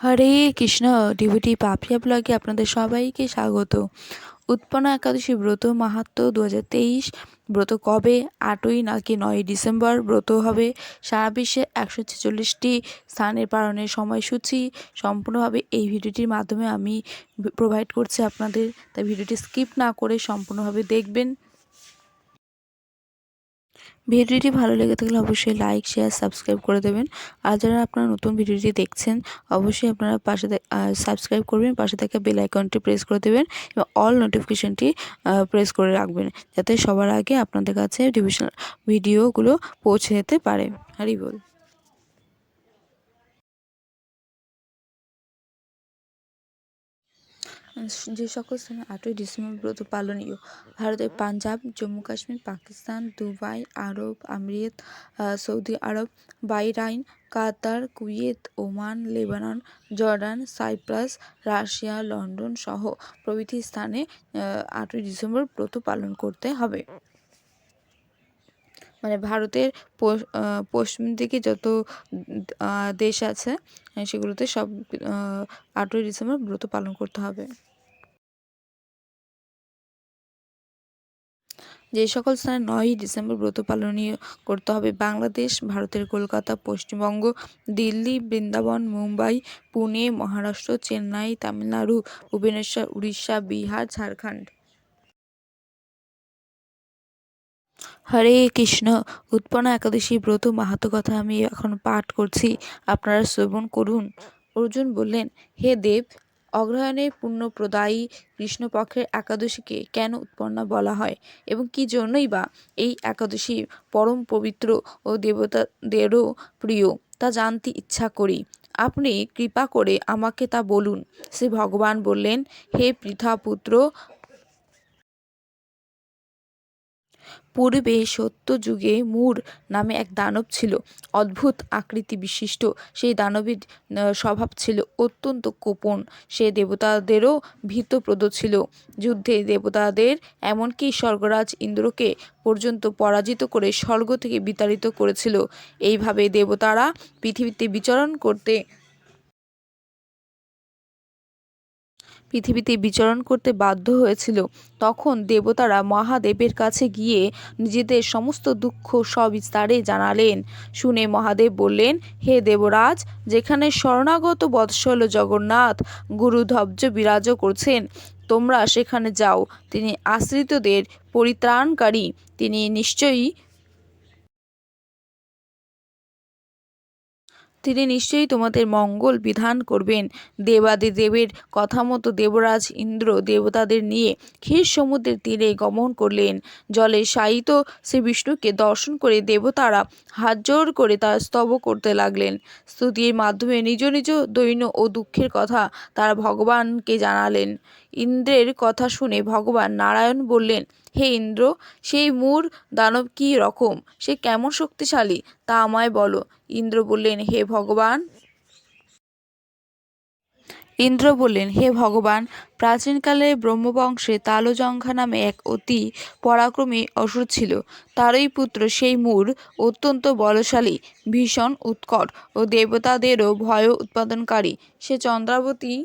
হরে কৃষ্ণ, ডিভিটি পাপিয়া ব্লগে আপনাদের সবাইকে স্বাগত। উৎপন্ন একাদশী ব্রত মাহাত্ম দু ব্রত কবে? আটই নাকি নয় ডিসেম্বর? ব্রত হবে সারা বিশ্বে একশো ছেচল্লিশটি স্থানের পালনের সময়সূচি। সম্পূর্ণভাবে এই ভিডিওটির মাধ্যমে আমি প্রোভাইড করছি আপনাদের। তাই ভিডিওটি স্কিপ না করে সম্পূর্ণভাবে দেখবেন। ভিডিওটি ভালো লেগে থাকলে অবশ্যই লাইক শেয়ার সাবস্ক্রাইব করে দেবেন। আর যারা আপনারা নতুন ভিডিওটি দেখছেন, অবশ্যই আপনারা পাশে সাবস্ক্রাইব করবেন, পাশে থেকে বেল আইকনটি প্রেস করে দেবেন এবং অল নোটিফিকেশানটি প্রেস করে রাখবেন, যাতে সবার আগে আপনাদের কাছে ডিভিশনাল ভিডিওগুলো পৌঁছে যেতে পারে। হারি বল যে সকল স্থানে আটই ডিসেম্বর ব্রত পালনীয়। ভারতের পাঞ্জাব, জম্মু কাশ্মীর, পাকিস্তান, দুবাই, আরব আমিরাত সৌদি আরব Bahrain Qatar, Kuwait, Oman, Lebanon, Jordan, Cyprus, Russia, London সহ প্রভৃতি স্থানে আটই ডিসেম্বর ব্রত পালন করতে হবে। মানে ভারতের পশ্চিম দিকে যত দেশ আছে, সেগুলোতে সব আটই ডিসেম্বর ব্রত পালন করতে হবে। যে সকল স্থানে নয়ই ডিসেম্বর ব্রত পালনীয় করতে হবে। বাংলাদেশ, ভারতের কলকাতা, পশ্চিমবঙ্গ, দিল্লি, বৃন্দাবন, মুম্বাই, পুনে, মহারাষ্ট্র, চেন্নাই, তামিলনাড়ু, ভুবনেশ্বর, উড়িষ্যা, বিহার, ঝাড়খণ্ড। হরে কৃষ্ণ, উৎপন্ন একাদশী ব্রত মাহাতো কথা আমি এখন পাঠ করছি। আপনারা শ্রবণ করুন। অর্জুন বললেন, হে দেব অগ্রহায়ণের পুণ্যপ্রদায়ী কৃষ্ণপক্ষের একাদশীকে কেন উৎপন্ন বলা হয় এবং কি জন্যই বা এই একাদশী পরম পবিত্র ও দেবতাদেরও প্রিয় তা জানতে ইচ্ছা করি। আপনি কৃপা করে আমাকে তা বলুন। শ্রী ভগবান বললেন, হে পৃথাপুত্র পূর্বে সত্যযুগে মূর নামে এক দানব ছিল। অদ্ভুত আকৃতি বিশিষ্ট। সেই দানবের স্বভাব ছিল অত্যন্ত কোপন। সে দেবতাদেরও ভীতপ্রদ ছিল। যুদ্ধে দেবতাদের, এমনকি স্বর্গরাজ ইন্দ্রকে পর্যন্ত পরাজিত করে স্বর্গ থেকে বিতাড়িত করেছিল। এইভাবে দেবতারা পৃথিবীতে বিচরণ করতে পৃথিবীতে বিচরণ করতে বাধ্য হয়েছিল। তখন দেবতারা মহাদেবের কাছে গিয়ে নিজেদের সমস্ত দুঃখ সবিস্তারে জানালেন। শুনে মহাদেব বললেন, হে দেবরাজ, যেখানে শরণাগত বৎসল জগন্নাথ গুরুধব্জ বিরাজ করছেন, তোমরা সেখানে যাও। তিনি আশ্রিতদের পরিত্রাণকারী। তিনি নিশ্চয়ই তিনি নিশ্চয়ই তোমাদের মঙ্গল বিধান করবেন। দেবাদিদেবের কথা মতো দেবরাজ ইন্দ্র দেবতাদের নিয়ে ক্ষীর সমুদ্রের তীরে গমন করলেন। জলে শায়িত শ্রী বিষ্ণুকে দর্শন করে দেবতারা হাত জোর করে তার স্তব করতে লাগলেন। স্তুতির মাধ্যমে নিজ নিজ দৈন্য ও দুঃখের কথা তারা ভগবানকে জানালেন। ইন্দ্রের কথা শুনে ভগবান নারায়ণ বললেন হে ইন্দ্র, সেই মূর দানব কি রকম? সে কেমন শক্তিশালী? তা আমায় বলো। ইন্দ্র বললেন, হে ভগবান। ইন্দ্র বললেন, হে ভগবান, প্রাচীনকালে ব্রহ্মবংশে তালজঙ্ঘা নামে এক অতি পরাক্রমী অসুর ছিল। তারই পুত্র সেই মূর অত্যন্ত বলশালী, ভীষণ উৎকট ও দেবতাদেরও ভয় উৎপাদনকারী। সে চন্দ্রাবতী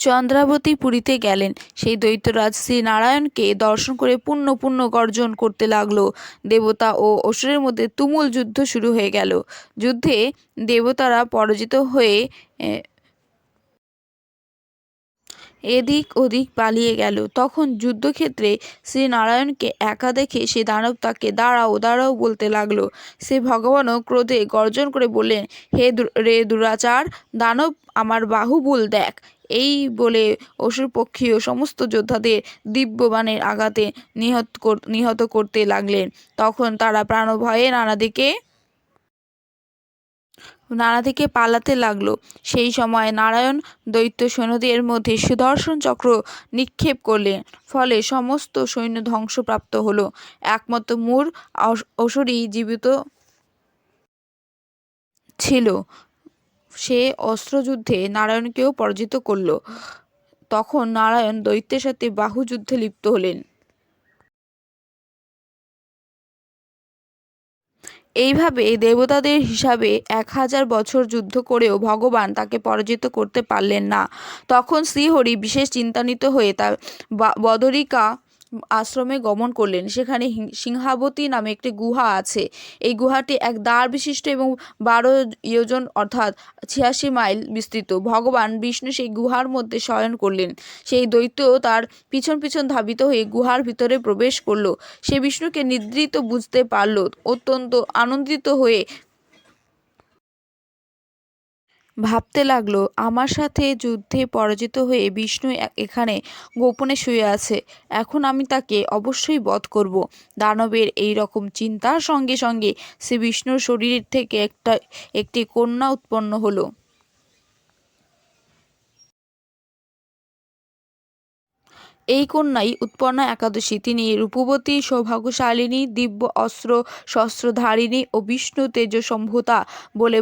চন্দ্রাবতী পুরীতে গেলেন। সেই দৈত্যরাজ শ্রীনারায়ণকে দর্শন করে পুণ্য পুণ্য গর্জন করতে লাগল। দেবতা ও অসুরের মধ্যে তুমুল যুদ্ধ শুরু হয়ে গেল। যুদ্ধে দেবতারা পরাজিত হয়ে এদিক ওদিক পালিয়ে গেল। তখন যুদ্ধক্ষেত্রে শ্রীনারায়ণকে একা দেখে সে দানব তাকে দাঁড়াও দাঁড়াও বলতে লাগল। সে ভগবানও ক্রোধে গর্জন করে বললেন, হে রে দুরাচার, দানব আমার বাহুবুল দেখ। এই বলে অসুরপক্ষীয় সমস্ত যোদ্ধাদের দিব্যবাণের আঘাতে নিহত নিহত করতে লাগলেন। তখন তারা প্রাণভয়ে নানা দিকে নানা দিকে পালাতে লাগল। সেই সময় নারায়ণ দৈত্য সৈন্যদের মধ্যে সুদর্শন চক্র নিক্ষেপ করলেন। ফলে সমস্ত সৈন্য ধ্বংসপ্রাপ্ত হলো। একমাত্র মূর অস- অসুরই জীবিত ছিল। সে অস্ত্রযুদ্ধে নারায়ণকেও পরাজিত করল। তখন নারায়ণ দৈত্যের সাথে বাহুযুদ্ধে লিপ্ত হলেন। এইভাবে দেবতাদের হিসাবে এক হাজার বছর যুদ্ধ করেও ভগবান তাকে পরাজিত করতে পারলেন না। তখন শ্রীহরি বিশেষ চিন্তান্বিত হয়ে তার বদরিকা আশ্রমে গমন করলেন। সেখানে সিংহাবতী নামে একটি গুহা আছে। এই গুহাটি এক দ্বার বিশিষ্ট এবং বারো ইয়োজন অর্থাৎ ছিয়াশি মাইল বিস্তৃত। ভগবান বিষ্ণু সেই গুহার মধ্যে শয়ন করলেন। সেই দৈত্য তার পিছন পিছন ধাবিত হয়ে গুহার ভিতরে প্রবেশ করল। সে বিষ্ণুকে নিদ্রিত বুঝতে পারল। অত্যন্ত আনন্দিত হয়ে ভাবতে লাগল, আমার সাথে যুদ্ধে পরাজিত হয়ে বিষ্ণু এখানে গোপনে শুয়ে আছে। এখন আমি তাকে অবশ্যই বধ করব। দানবের এই রকম চিন্তার সঙ্গে সঙ্গে সে বিষ্ণুর শরীর থেকে একটা, একটি কন্যা উৎপন্ন হলো। এই কন্যাই উৎপন্ন একাদশী। তিনি রূপবতী, সৌভাগ্যশালিনী, দিব্য অস্ত্র শস্ত্রধারিণী ও বিষ্ণু তেজ সম্ভূতা বলে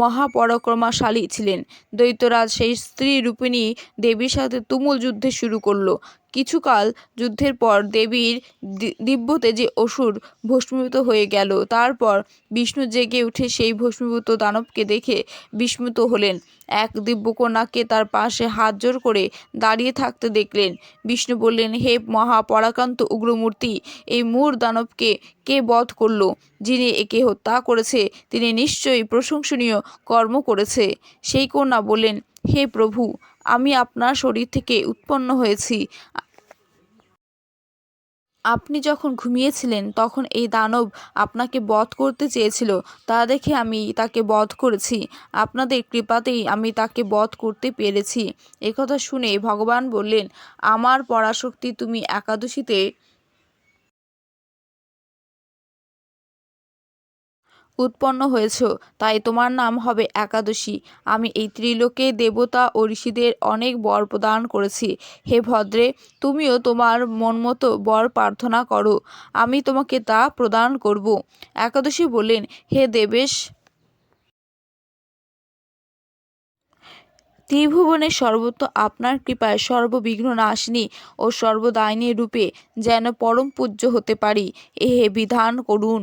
মহাপরাক্রমাশালী ছিলেন। দৈত্যরাজ সেই স্ত্রী রূপিণী দেবীর সাথে তুমুল যুদ্ধে শুরু করল। কিছুকাল যুদ্ধের পর দেবীর দিব্য তেজে অসুর ভস্মীভূত হয়ে গেল, তারপর বিষ্ণু জেগে উঠে সেই ভস্মীভূত দানবকে দেখে বিস্মিত হলেন। এক দিব্যকন্যাকে তার পাশে হাত জোর করে দাঁড়িয়ে থাকতে দেখলেন। বিষ্ণু বললেন, হে মহাপরাক্রান্ত উগ্রমূর্তি, এই মূর দানবকে কে বধ করল? যিনি একে হত্যা করেছে, তিনি নিশ্চয়ই প্রশংসনীয় কর্ম করেছে। সেই কন্যা বললেন, হে প্রভু, আমি আপনার শরীর থেকে উৎপন্ন হয়েছি। আপনি যখন ঘুমিয়েছিলেন, তখন এই দানব আপনাকে বধ করতে চেয়েছিল। তা দেখে আমি তাকে বধ করেছি। আপনাদের কৃপাতেই আমি তাকে বধ করতে পেরেছি। একথা শুনে ভগবান বললেন, আমার পরাশক্তি তুমি একাদশীতে উৎপন্ন হয়েছ, তাই তোমার নাম হবে একাদশী। আমি এই ত্রিলোকে দেবতা ও ঋষিদের অনেক বর প্রদান করেছি। হে ভদ্রে, তুমিও তোমার মন মতো বর প্রার্থনা করো। আমি তোমাকে তা প্রদান করব। একাদশী বললেন, হে দেবেশ! ত্রিভুবনের সর্বত্র আপনার কৃপায় সর্ববিঘ্ন নাশিনী ও সর্বদায়িনী রূপে যেন পরম পূজ্য হতে পারি। এ হে বিধান করুন।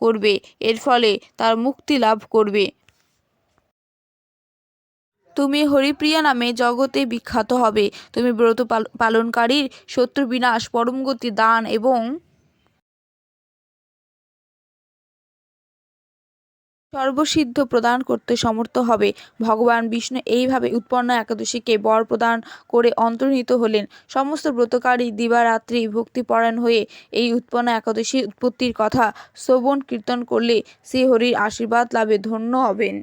করবে। এর ফলে তার মুক্তি লাভ করবে। তুমি হরিপ্রিয়া নামে জগতে বিখ্যাত হবে। তুমি ব্রত পাল- পালনকারীর শত্রু বিনাশ, পরমগতি দান এবং সর্বসিদ্ধ প্রদান করতে সমর্থ হবে। ভগবান বিষ্ণু এইভাবে উৎপন্ন একাদশীকে বর প্রদান করে অন্তর্নিহিত হলেন। সমস্ত ব্রতকারী দিবারাত্রি ভক্তিপরায়ণ হয়ে এই উৎপন্ন একাদশী উৎপত্তির কথা শ্রবণ কীর্তন করলে শ্রীহরির আশীর্বাদ লাভে ধন্য হবেন।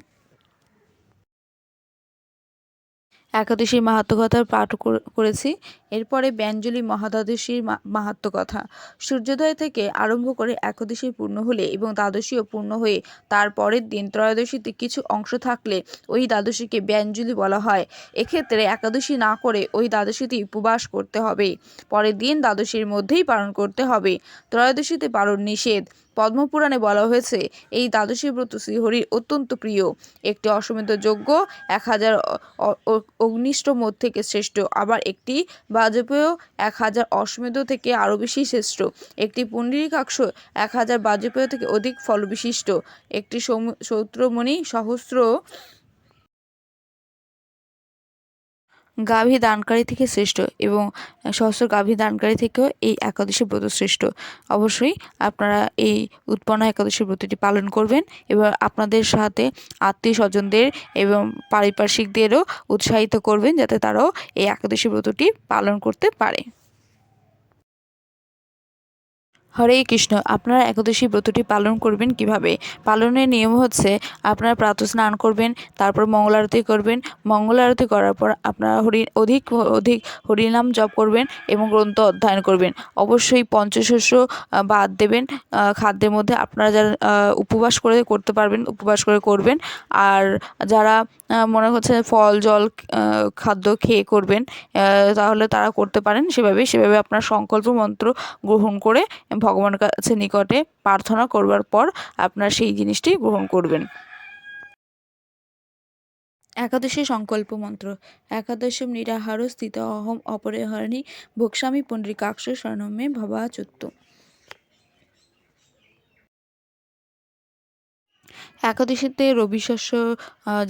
একাদশীর মাহাত্ম কথা পাঠ করেছি। এরপরে ব্যঞ্জলি মহাদ্বাদশীর মা- মাহাত্ম কথা সূর্যোদয় থেকে আরম্ভ করে একাদশী পূর্ণ হলে এবং দ্বাদশীও পূর্ণ হয়ে তার পরের দিন ত্রয়োদশীতে কিছু অংশ থাকলে ওই দ্বাদশীকে ব্যঞ্জলি বলা হয়। এক্ষেত্রে একাদশী না করে ওই দ্বাদশীতে উপবাস করতে হবে। পরের দিন দ্বাদশীর মধ্যেই পালন করতে হবে। ত্রয়োদশীতে পালন নিষেধ। পদ্মপুরাণে বলা হয়েছে, এই দ্বাদশী ব্রত শ্রীহরির অত্যন্ত প্রিয়। একটি অশ্বমেধ যজ্ঞ এক হাজার অ- অ- অ- থেকে শ্রেষ্ঠ, আবার একটি বাজপেয় এক হাজার অশ্বমেধ থেকে আরও বেশি শ্রেষ্ঠ। একটি পুণ্ডরীকাক্ষ এক হাজার বাজপেয় থেকে অধিক ফলবিশিষ্ট। একটি সৌত্রমণি সহস্র গাভী দানকারী থেকে শ্রেষ্ঠ এবং সহস্র গাভী দানকারী থেকেও এই একাদশী ব্রত শ্রেষ্ঠ। অবশ্যই আপনারা এই উৎপন্ন একাদশী ব্রতটি পালন করবেন এবং আপনাদের সাথে আত্মীয় স্বজনদের এবং পারিপার্শ্বিকদেরও উৎসাহিত করবেন যাতে তারাও এই একাদশী ব্রতটি পালন করতে পারে। হরে কৃষ্ণ, আপনারা একাদশী ব্রতটি পালন করবেন কীভাবে? পালনের নিয়ম হচ্ছে আপনারা প্রাত স্নান করবেন, তারপর মঙ্গল আরতি করবেন। মঙ্গল আরতি করার পর আপনারা হরি, অধিক অধিক হরিনাম জপ করবেন এবং গ্রন্থ অধ্যয়ন করবেন। অবশ্যই পঞ্চশস্য বাদ দেবেন। খাদ্যের মধ্যে আপনারা যারা উপবাস করে করতে পারবেন, উপবাস করে করবেন। আর যারা মনে হচ্ছে ফল, জল খাদ্য খেয়ে করবেন তাহলে তারা করতে পারেন। সেভাবে সেভাবে আপনার সংকল্প মন্ত্র গ্রহণ করে ভগবানের কাছে নিকটে প্রার্থনা করবার পর আপনার সেই জিনিসটি গ্রহণ করবেন। একাদশী সংকল্প মন্ত্র। একাদশম নিরাহার স্থিত অহম অপরিহরণী ভোক্সামি পণ্ডিকাক্ষ স্বর্ণমে ভবাচ্যুত। একাদশীতে রবি শস্য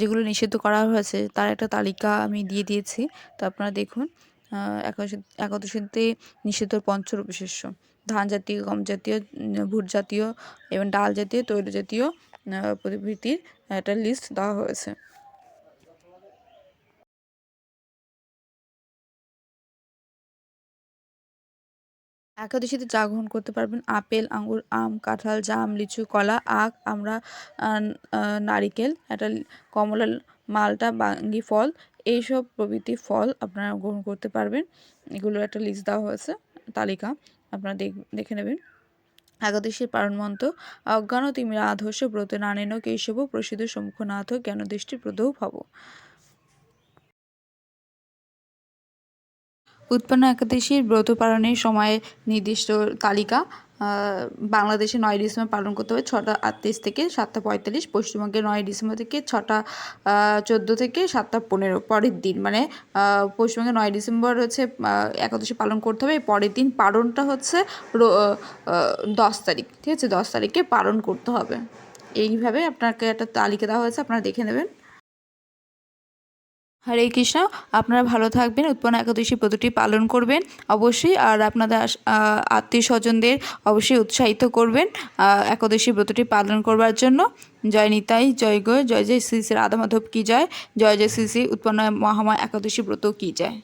যেগুলো নিষিদ্ধ করা হয়েছে, তার একটা তালিকা আমি দিয়ে দিয়েছি। তো আপনারা দেখুন একাদশী, একাদশীতে নিষিদ্ধ পঞ্চ রবি শস্য। ধান জাতীয় গম জাতীয় ভুট জাতীয় এবং ডাল জাতীয় তৈল জাতীয় প্রভৃতির একটা লিস্ট দেওয়া হয়েছে। একাদশীতে চা গ্রহণ করতে পারবেন আপেল আঙুর আম, কাঁঠাল, জাম, লিচু, কলা, আখ, আমরা নারিকেল, একটা কমলা, মালটা, বাঙ্গি ফল, এইসব প্রভৃতি ফল আপনারা গ্রহণ করতে পারবেন। এগুলোর একটা লিস্ট দেওয়া হয়েছে, তালিকা। আপনারা দেখে নেবেন। একাদশীর পারণমন্ত, অজ্ঞান তিমিরা আধস্য ব্রত নানেন কেশব প্রসিদ্ধ সম্মুখনাথ জ্ঞানদৃষ্টি প্রদৌ ভব। উৎপন্ন একাদশীর ব্রত পালনের সময় নির্দিষ্ট তালিকা বাংলাদেশে নয় ডিসেম্বর পালন করতে হবে, ছটা আটত্রিশ থেকে সাতটা পঁয়তাল্লিশ, পশ্চিমবঙ্গে নয় ডিসেম্বর থেকে ছটা চোদ্দ থেকে সাতটা পনেরো, পরের দিন। মানে পশ্চিমবঙ্গে নয় ডিসেম্বর হচ্ছে একাদশী পালন করতে হবে পরের দিন পালনটা হচ্ছে দশ তারিখ, ঠিক আছে? দশ তারিখে পালন করতে হবে। এইভাবে আপনাকে একটা তালিকা দেওয়া হয়েছে, আপনারা দেখে নেবেন। হরে কৃষ্ণ। আপনারা ভালো থাকবেন, উৎপন্ন একাদশী ব্রতটি পালন করবেন। অবশ্যই আর আপনাদের আত্মীয় স্বজনদের অবশ্যই উৎসাহিত করবেন একাদশী ব্রতটি পালন করবার জন্য। জয় নিতাই, জয় গো, জয় জয় শ্রী শ্রী রাধা মাধব কী জয়? জয় জয় শ্রী শ্রী উৎপন্ন মহামায় একাদশী ব্রত কী জয়?